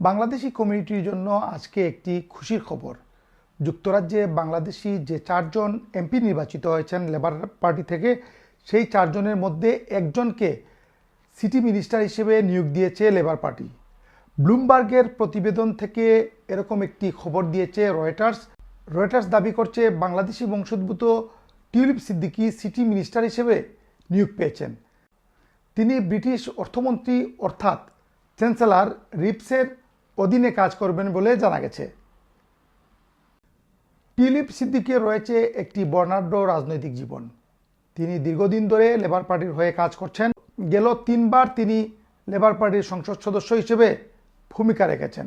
বাংলাদেশি কমিউনিটির জন্য আজকে একটি খুশির খবর। যুক্তরাজ্যে বাংলাদেশি যে চারজন এমপি নির্বাচিত হয়েছেন লেবার পার্টি থেকে, সেই চারজনের মধ্যে একজনকে সিটি মিনিস্টার হিসেবে নিয়োগ দিয়েছে লেবার পার্টি। ব্লুমবার্গের প্রতিবেদন থেকে এরকম একটি খবর দিয়েছে রয়টার্স। রয়টার্স দাবি করছে, বাংলাদেশি বংশোদ্ভূত টিউলিপ সিদ্দিকি সিটি মিনিস্টার হিসেবে নিয়োগ পেয়েছেন। তিনি ব্রিটিশ অর্থমন্ত্রী অর্থাৎ চ্যান্সেলর রিপসের অধীনে কাজ করবেন বলে জানা গেছে। টিউলিপ সিদ্দিকে রয়েছে একটি বর্ণাঢ্য রাজনৈতিক জীবন। তিনি দীর্ঘদিন ধরে লেবার পার্টির হয়ে কাজ করছেন। গেল তিনবার তিনি লেবার পার্টির সংসদ সদস্য হিসেবে ভূমিকা রেখেছেন।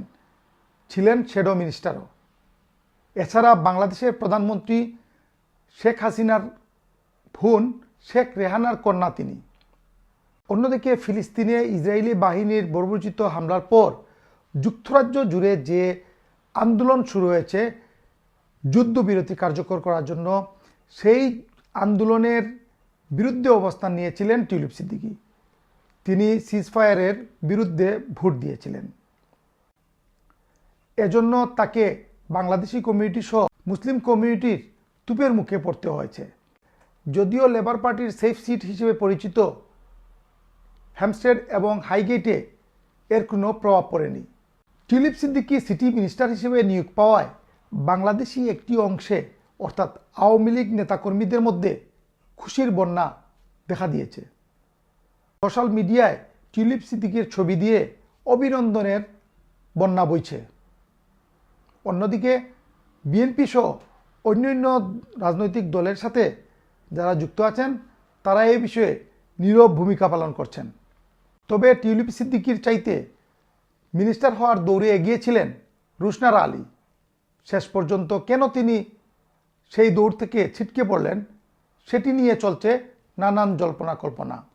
ছিলেন শ্যাডো মিনিস্টারও এছাড়া বাংলাদেশের প্রধানমন্ত্রী শেখ হাসিনার বোন শেখ রেহানার কন্যা তিনি। অন্যদিকে ফিলিস্তিনে ইসরায়েলি বাহিনীর বর্বরচিত হামলার পর যুক্তরাজ্য জুড়ে যে আন্দোলন শুরু হয়েছে, যুদ্ধবিরতি কার্যকর করার জন্য, সেই আন্দোলনের বিরুদ্ধে অবস্থান নিয়েছিলেন টিউলিপ সিদ্দিকি। তিনি সিজফায়ারের বিরুদ্ধে ভোট দিয়েছিলেন। এজন্য তাকে বাংলাদেশি কমিউনিটি সহ মুসলিম কমিউনিটির তুপের মুখে পড়তে হয়েছে। যদিও লেবার পার্টির সেফ সিট হিসেবে পরিচিত হ্যামস্টেড এবং হাইগেটে এর কোনো প্রভাব পড়েনি। টিউলিপ সিদ্দিকি সিটি মিনিস্টার হিসেবে নিয়োগ পাওয়ায় বাংলাদেশি একটি অংশে, অর্থাৎ আওয়ামী লীগ নেতাকর্মীদের মধ্যে খুশির বন্যা দেখা দিয়েছে। সোশ্যাল মিডিয়ায় টিউলিপ সিদ্দিকির ছবি দিয়ে অভিনন্দনের বন্যা বইছে। অন্যদিকে বিএনপি সহ অন্যান্য রাজনৈতিক দলের সাথে যারা যুক্ত আছেন, তারা এই বিষয়ে নীরব ভূমিকা পালন করছেন। তবে টিউলিপ সিদ্দিকির চাইতে মিনিস্টার হওয়ার দৌড়ে এগিয়েছিলেন রুশনার আলী। শেষ পর্যন্ত কেন তিনি সেই দৌড় থেকে ছিটকে পড়লেন, সেটি নিয়ে চলছে নানান জল্পনা কল্পনা।